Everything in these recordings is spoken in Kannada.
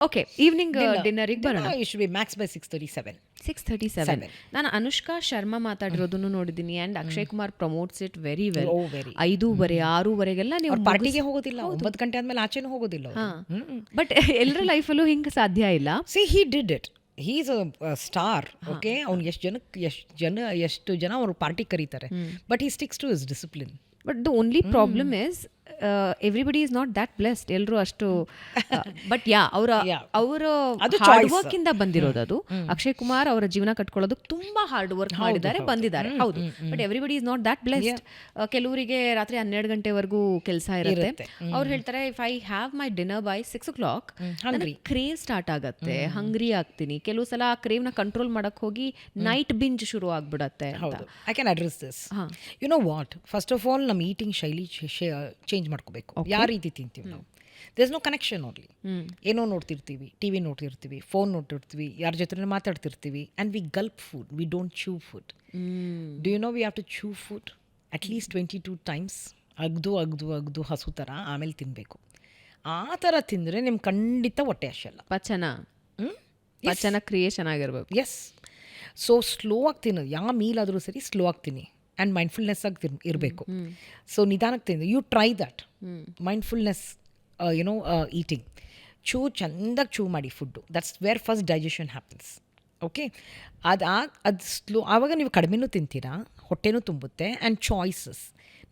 ಓಕೆ ಈವ್ನಿಂಗ್ ಡಿನ್ನರಿಗೆ ಬರೋಣ. You should be max by six thirty seven six thirty seven ನಾನು ಅನುಷ್ಕಾ ಶರ್ಮಾ ಮಾತಾಡಿರೋದನ್ನು ನೋಡಿದ್ದೀನಿ and Akshay Kumar promotes it very well. ಐದೂವರೆ ಆರೂವರೆಗೆಲ್ಲ ನೀವು ಪಾರ್ಟಿಗೆ ಹೋಗೋದಿಲ್ಲ ಒಂಬತ್ತು ಗಂಟೆ ಆದ್ಮೇಲೆ ಆಚೆನೂ ಹೋಗೋದಿಲ್ಲ ಬಟ್ ಎಲ್ಲರ ಲೈಫಲ್ಲೂ ಹಿಂಗೆ ಸಾಧ್ಯ ಇಲ್ಲ. See he did it he's a star okay ಅವ್ನು ಎಷ್ಟು ಜನಕ್ಕೆ ಎಷ್ಟು ಜನ ಎಷ್ಟು ಜನ ಅವರು ಪಾರ್ಟಿ ಕರೀತಾರೆ. But he sticks to his discipline but the only problem is everybody is not that blessed ಎಲ್ಲರೂ ಅಷ್ಟು ಬಟ್ ಯಾ ಅವರ. ಅವರ ಅದು ಹಾರ್ಡ್. ವರ್ಕ್ ಇಂದ ಬಂದಿರೋದು ಅದು. ಅಕ್ಷಯ್ ಕುಮಾರ್ ಅವರ ಜೀವನ ಕಟ್ಕೊಳ್ಳೋದಕ್ಕೆ ತುಂಬಾ ಹಾರ್ಡ್ ವರ್ಕ್ ಮಾಡಿದ್ದಾರೆ ಬಂದಿದ್ದಾರೆ. ಹೌದು. But everybody is not that blessed ಕೆಲವರಿಗೆ ರಾತ್ರಿ ಹನ್ನೆರಡು ಗಂಟೆವರೆಗೂ ಕೆಲಸ ಇರುತ್ತೆ. ಅವ್ರು ಹೇಳ್ತಾರೆ if I have my dinner by six o'clock crave start ಆಗತ್ತೆ. ಹಂಗ್ರಿ ಆಗ್ತೀನಿ. ಕೆಲವು ಸಲ ಆ ನ ಕಂಟ್ರೋಲ್ ಮಾಡಕ್ ಹೋಗಿ ನೈಟ್ ಬಿಂಜ್ ಶುರು ಆಗ್ಬಿಡತ್ತೆ I can address this you know what first of all ನಮ್ಮ ಈಟಿಂಗ್ ಶೈಲಿ ಚೇಂಜ್ ಮಾಡ್ಕೋಬೇಕು. ಯಾವ ರೀತಿ ತಿಂತೀವಿ ನಾವು? ದೇಸ್ ನೋ ಕನೆಕ್ಷನ್ ಓನ್ಲಿ ಏನೋ ನೋಡ್ತಿರ್ತೀವಿ ಟಿ ವಿ ನೋಡ್ತಿರ್ತೀವಿ ಫೋನ್ ನೋಡ್ತಿರ್ತೀವಿ ಯಾರ ಜೊತೆ ಮಾತಾಡ್ತಿರ್ತೀವಿ and we gulp food we don't chew food do you know we have to chew food at least twenty two times ಅಗ್ದು ಅಗ್ದು ಅಗ್ದು ಹಸು ಥರ ಆಮೇಲೆ ತಿನ್ನಬೇಕು ಆ ಥರ ತಿಂದರೆ ನಿಮ್ಗೆ ಖಂಡಿತ ಹೊಟ್ಟೆ ಅಷ್ಟಲ್ಲ ಪಚನ. ಪಚನ ಕ್ರಿಯೇಷನ್ ಆಗಿರ್ಬೇಕು ಎಸ್ ಸೊ ಸ್ಲೋ ಆಗಿ ತಿನ್ನೋದು ಯಾವ ಮೀಲ್ ಆದರೂ ಸರಿ ಸ್ಲೋ ಆಗ್ತೀನಿ ಆ್ಯಂಡ್ ಮೈಂಡ್ಫುಲ್ನೆಸ್ ಆಗಿ ಇರಬೇಕು. ಸೊ ನಿಧಾನಕ್ಕೆ ತಿಂದು you try that mindfulness you know eating chew ಚೆಂದಾಗಿ ಚೂ ಮಾಡಿ food that's where first digestion happens okay ಅದು ಅದು ಸ್ಲೋ ಆವಾಗ ನೀವು ಕಡಿಮೆನೂ ತಿಂತೀರಾ ಹೊಟ್ಟೆನೂ ತುಂಬುತ್ತೆ ಆ್ಯಂಡ್ ಚಾಯ್ಸಸ್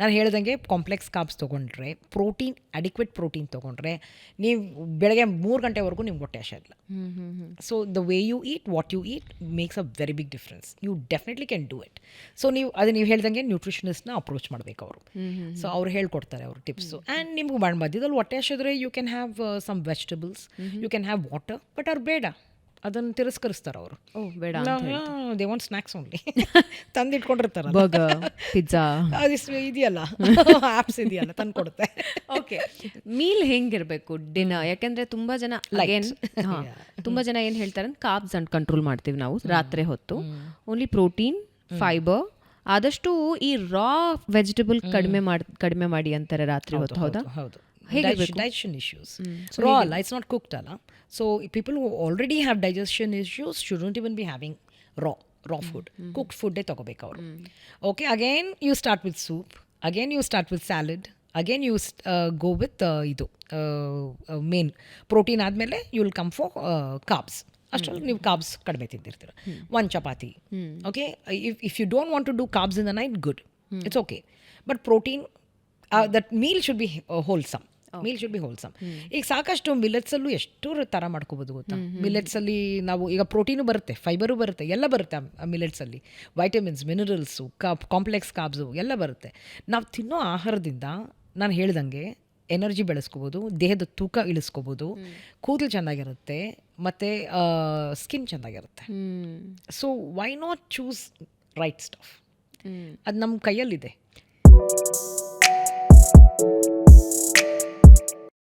ನಾನು ಹೇಳ್ದಂಗೆ ಕಾಂಪ್ಲೆಕ್ಸ್ ಕಾಬ್ಸ್ ತೊಗೊಂಡ್ರೆ ಪ್ರೋಟೀನ್ ಅಡಿಕ್ವೇಟ್ ಪ್ರೋಟೀನ್ ತೊಗೊಂಡ್ರೆ ನೀವು ಬೆಳಗ್ಗೆ ಮೂರು ಗಂಟೆವರೆಗೂ ನಿಮ್ಗೆ ಹೊಟ್ಟೆ ಇಲ್ಲ so the way you eat what you eat makes a very big difference you definitely can do it so ನೀವು ಅದು ನೀವು ಹೇಳ್ದಂಗೆ ನ್ಯೂಟ್ರಿಷನಿಸ್ಟ್ನ ಅಪ್ರೋಚ್ ಮಾಡಬೇಕು ಅವರು. ಸೊ ಅವ್ರು ಹೇಳ್ಕೊಡ್ತಾರೆ ಅವರು ಟಿಪ್ಸು ಆ್ಯಂಡ್ ನಿಮ್ಗೆ ಮಧ್ಯದಲ್ಲಿ ಹೊಟ್ಟೆ ಇದ್ರೆ you can have some vegetables you can have water but ಅವ್ರು ಬೇಡ. ಅದನ್ನು ತಿರಸ್ಕರಿಸ್ತಾರೆ ಅವರು. ಓ ಬೇಡ ದೇ ವಾಂಟ್ ಸ್ನ್ಯಾಕ್ಸ್ ಓನ್ಲಿ ತಂದು ಇಟ್ಕೊಂಡಿರ್ತಾರೆ ಬರ್ಗರ್ ಪಿಜ್ಜಾ ಅದಿಷ್ಟು ಇದೆಯಲ್ಲ. ಆ್ಯಪ್ಸ್ ಇದೆಯಲ್ಲ ತಂದು ಕೊಡುತ್ತೆ ಓಕೆ ಮೀಲ್ ಹೆಂಗಿರಬೇಕು? ಡಿನ್ನರ್ ಯಾಕೆಂದ್ರೆ ತುಂಬಾ ಜನ ಏನ್ ತುಂಬಾ ಜನ ಏನು ಹೇಳ್ತಾರೆ? ಕಾಬ್ಸ್ ಅಂಡ್ ಕಂಟ್ರೋಲ್ ಮಾಡ್ತೀವಿ ನಾವು ರಾತ್ರಿ ಹೊತ್ತು. ಓನ್ಲಿ ಪ್ರೋಟೀನ್ ಫೈಬರ್ ಆದಷ್ಟು ಈ ರಾ ವೆಜಿಟೇಬಲ್ ಕಡಿಮೆ ಮಾಡಿ ಕಡಿಮೆ ಮಾಡಿ ಅಂತಾರೆ ರಾತ್ರಿ ಹೊತ್ತು ಹೌದಾ ಹೌದು. ಡೈಜೆಷನ್ ಇಶ್ಯೂಸ್ ರಾ ಅಲ್ಲ ಇಟ್ಸ್ ನಾಟ್ ಕುಕ್ಡ್ ಅಲ್ಲ so people who already have digestion issues shouldn't even be having raw raw food cooked ಫುಡ್ಡೇ ತೊಗೋಬೇಕು ಅವರು okay again you start with soup again you start with salad again you go with ಇದು ಮೇನ್ ಪ್ರೋಟೀನ್ ಆದಮೇಲೆ you will come for carbs ಅಷ್ಟರಲ್ಲಿ ನೀವು ಕಾಬ್ಸ್ ಕಡಿಮೆ ತಿಂದಿರ್ತೀರ. ಒಂದು chapati. Okay if if you don't want to do carbs in the night good it's okay but protein that meal should be wholesome meal should be wholesome ಈಗ ಸಾಕಷ್ಟು ಮಿಲೆಟ್ಸಲ್ಲೂ ಎಷ್ಟು ಥರ ಮಾಡ್ಕೋಬೋದು ಗೊತ್ತಾ? ಮಿಲೆಟ್ಸಲ್ಲಿ ನಾವು ಈಗ ಪ್ರೋಟೀನು ಬರುತ್ತೆ ಫೈಬರು ಬರುತ್ತೆ ಎಲ್ಲ ಬರುತ್ತೆ ಮಿಲೆಟ್ಸಲ್ಲಿ ವೈಟಮಿನ್ಸ್ ಮಿನರಲ್ಸು ಕಾಪ್ ಕಾಂಪ್ಲೆಕ್ಸ್ ಕಾಬ್ಸು ಎಲ್ಲ ಬರುತ್ತೆ. ನಾವು ತಿನ್ನೋ ಆಹಾರದಿಂದ ನಾನು ಹೇಳ್ದಂಗೆ ಎನರ್ಜಿ ಬೆಳೆಸ್ಕೋಬೋದು ದೇಹದ ತೂಕ ಇಳಿಸ್ಕೋಬೋದು ಕೂದಲು ಚೆನ್ನಾಗಿರುತ್ತೆ ಮತ್ತು ಸ್ಕಿನ್ ಚೆನ್ನಾಗಿರುತ್ತೆ. So why not choose right stuff ಅದು ನಮ್ಮ ಕೈಯಲ್ಲಿದೆ.